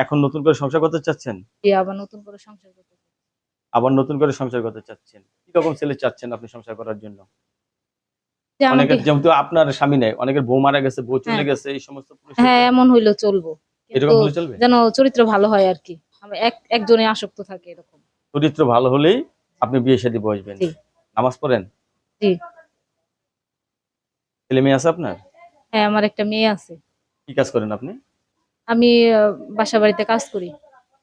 এখন নতুন করে সংসার করতে চাচ্ছেন? জি আবার নতুন করে সংসার করতে। আবার নতুন করে সংসার করতে চাচ্ছেন? কি রকম ছেলে চাচ্ছেন আপনি সংসার করার জন্য? অনেকের যেহেতু আপনার স্বামী নেই অনেকের বউ মারা গেছে বউ চলে হ্যাঁ। গেছে এই সমস্ত পুরুষ হ্যাঁ এমন হইলেও চলবো। এরকম হলে চলবে? যেন চরিত্র ভালো হয় আর কি। আমি এক একজনে আসক্ত থাকে এরকম। চরিত্র ভালো হলেই আপনি বিয়ে শাদী বসবেন। জি। নামাজ পড়েন? জি। ছেলে মেয়ে আছে আপনার? হ্যাঁ আমার একটা মেয়ে আছে। কি কাজ করেন আপনি? আমি বাসা বাড়িতে কাজ করি।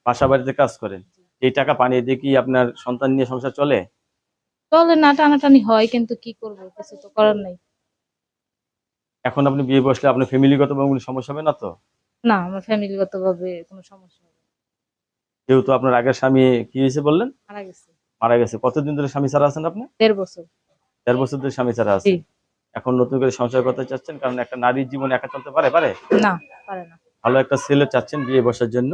বাসা বাড়িতে কাজ করেন? এই টাকা পানিয়ে দিয়ে কি আপনার সন্তান নিয়ে সংসার চলে? চলে না টানাটানি হয় কিন্তু কি করব কিছু তো করার নাই। এখন আপনি বিয়ে বসলে আপনার ফ্যামিলিগত কোনো সমস্যা হবে না তো? না আমার ফ্যামিলিগত ভাবে কোনো সমস্যা হবে। যেহেতু আপনার আগের স্বামী কি হয়েছে বললেন? মারা গেছে। মারা গেছে। কতদিন ধরে স্বামী ছাড়া আছেন আপনি? দেড় বছর। দেড় বছর ধরে স্বামী ছাড়া আছে জি। এখন নতুন করে সংসার করতে চাচ্ছেন কারণ একটা নারীর জীবন একা চলতে পারে পারে? না পারে না। ভালো একটা ছেলে চাচ্ছেন বিয়ে বসার জন্য।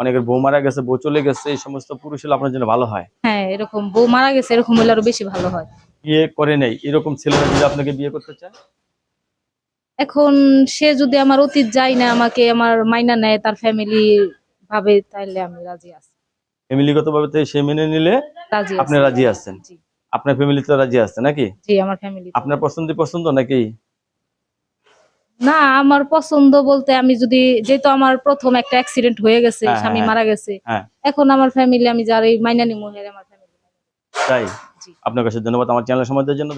অনেকের বউ মারা গেছে বউ চলে গেছে এই সমস্ত পুরুষ হলে আপনার জন্য ভালো হয়। হ্যাঁ এরকম বউ মারা গেছে এরকম হলে আরও বেশি ভালো হয়। বিয়ে করে নেই এরকম ছেলেরা যদি আপনাকে বিয়ে করতে চায়? এখন সে যদি আমার অতীত যায় না আমাকে আমার মাইনা নেয় তার ফ্যামিলি ভাবে তাহলে আমি রাজি আছি। ফ্যামিলিগত ভাবে তো সে মেনে নিলে আপনি রাজি আছেন। আপনার ফ্যামিলি তো রাজি আছে নাকি? জি আমার ফ্যামিলি আপনার পছন্দ পছন্দ নাকি? না আমার পছন্দ বলতে আমি যদি যেহেতু আমার প্রথম একটা অ্যাক্সিডেন্ট হয়ে গেছে হ্যাঁ, স্বামী হ্যাঁ, মারা গেছে হ্যাঁ। এখন আমার ফ্যামিলি আমি যার এই মাইনানি মহিলা আমার ফ্যামিলি তাই? আপনার কাছে ধন্যবাদ আমার চ্যানেল সময় জন্য